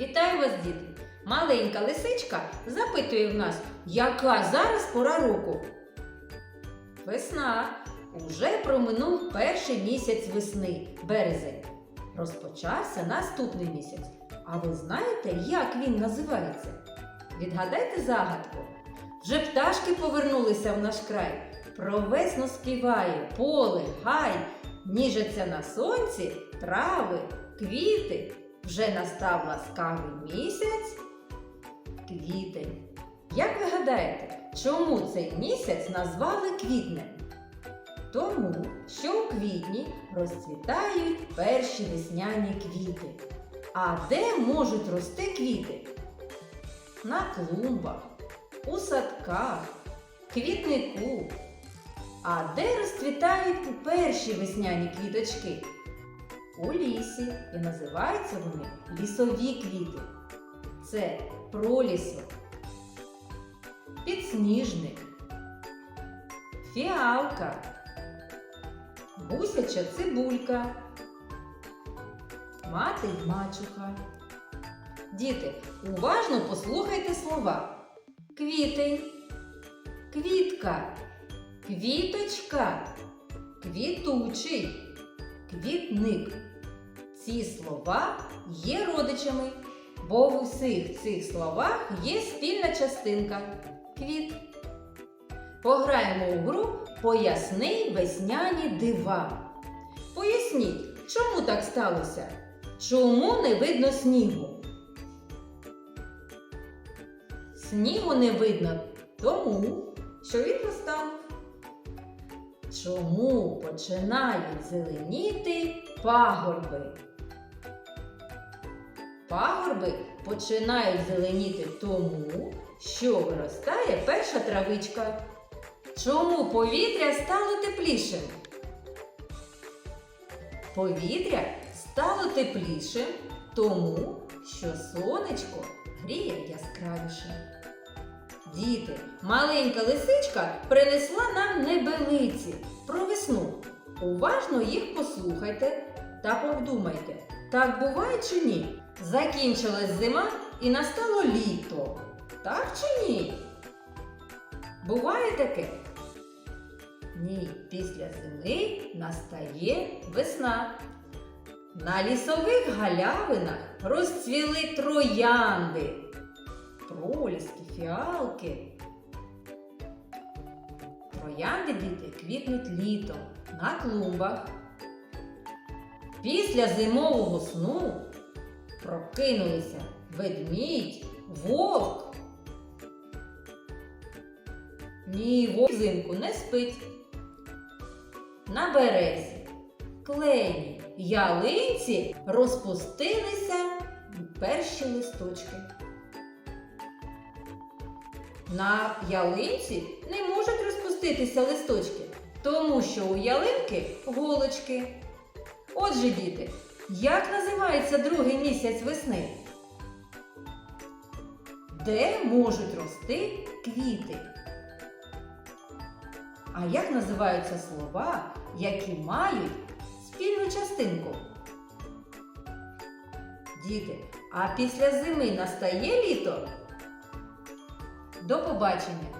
Вітаю вас, діти! Маленька лисичка запитує в нас, яка зараз пора року? Весна. Уже проминув перший місяць весни, березень. Розпочався наступний місяць. А ви знаєте, як він називається? Відгадайте загадку. Вже пташки повернулися в наш край. Про весну співає поле, гай, ніжаться на сонці трави, квіти. Вже настав ласкавий місяць квітень. Як ви гадаєте, чому цей місяць назвали квітнем? Тому, що у квітні розцвітають перші весняні квіти. А де можуть рости квіти? На клумбах, у садках, квітнику. А де розцвітають перші весняні квіточки? У лісі і називаються вони лісові квіти. Це пролісок, підсніжник, фіалка, гусяча цибулька, мати й мачуха. Діти, уважно послухайте слова. Квітень, квітка, квіточка, квітучий, квітник. Ці слова є родичами, бо в усіх цих словах є спільна частинка квіт. Пограємо у гру Поясни весняні дива. Поясніть, чому так сталося? Чому не видно снігу? Снігу не видно тому, що він розтанув. Чому починають зеленіти пагорби? Пагорби починають зеленіти тому, що виростає перша травичка. Чому повітря стало теплішим? Повітря стало теплішим тому, що сонечко гріє яскравіше. Діти, маленька лисичка принесла нам небелиці про весну. Уважно їх послухайте та повдумайте, так буває чи ні? Закінчилась зима і настало літо. Так чи ні? Буває таке? Ні, після зими настає весна. На лісових галявинах розцвіли троянди, проліски, фіалки. Троянди діти квітнуть літом на клумбах. Після зимового сну прокинулися ведмідь, вовк. Ні, вовк взимку не спить. На березі, клені, ялинці розпустилися перші листочки. На ялинці не можуть розпуститися листочки, тому що у ялинки голочки. Отже, діти, як називається другий місяць весни? Де можуть рости квіти? А як називаються слова, які мають спільну частинку? Діти, а після зими настає літо? До побачення!